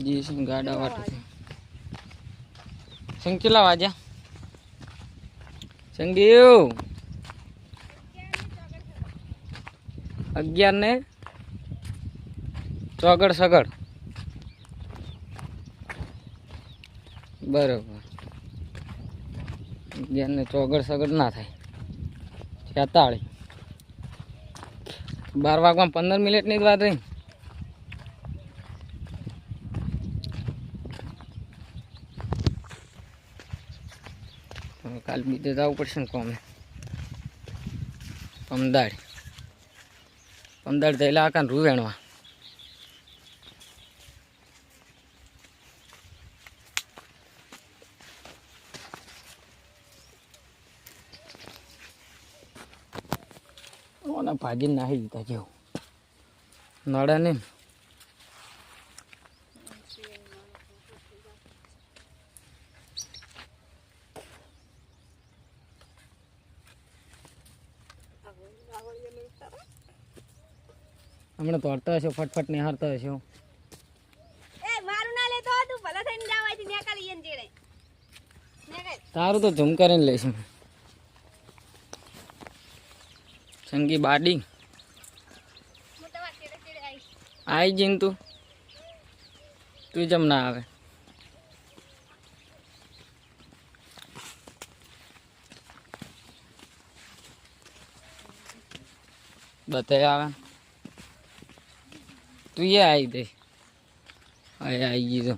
જી સિંહ ગાડા વાટે સંગ કેટલા વાજ્યા સંગીવ! અગિયાર ને ચોગડ સગડ. બરોબર. અગિયાર ને ચોગડ સગડ ના થાય. છેતાળી બાર વાગમાં પંદર મિનિટની જ વાત રહી. હવે કાલ બીજે જવું પડશે ને કોમે. પમદાડ પમદાડ થયેલા આકાને રૂવેણવા વેણવા ઓને ભાજી નાહી દીધા જેવું. નડે ને. હમણાં તોડતા હશો ફટફટ નિહારતા હશો તારું તો ઝૂમ કરીને લઈશું સંગી બાડી. આવી જઈને તું. તું જમ ના આવે. બતાય આવે તું એ આવી દે. હવે આવી ગઈ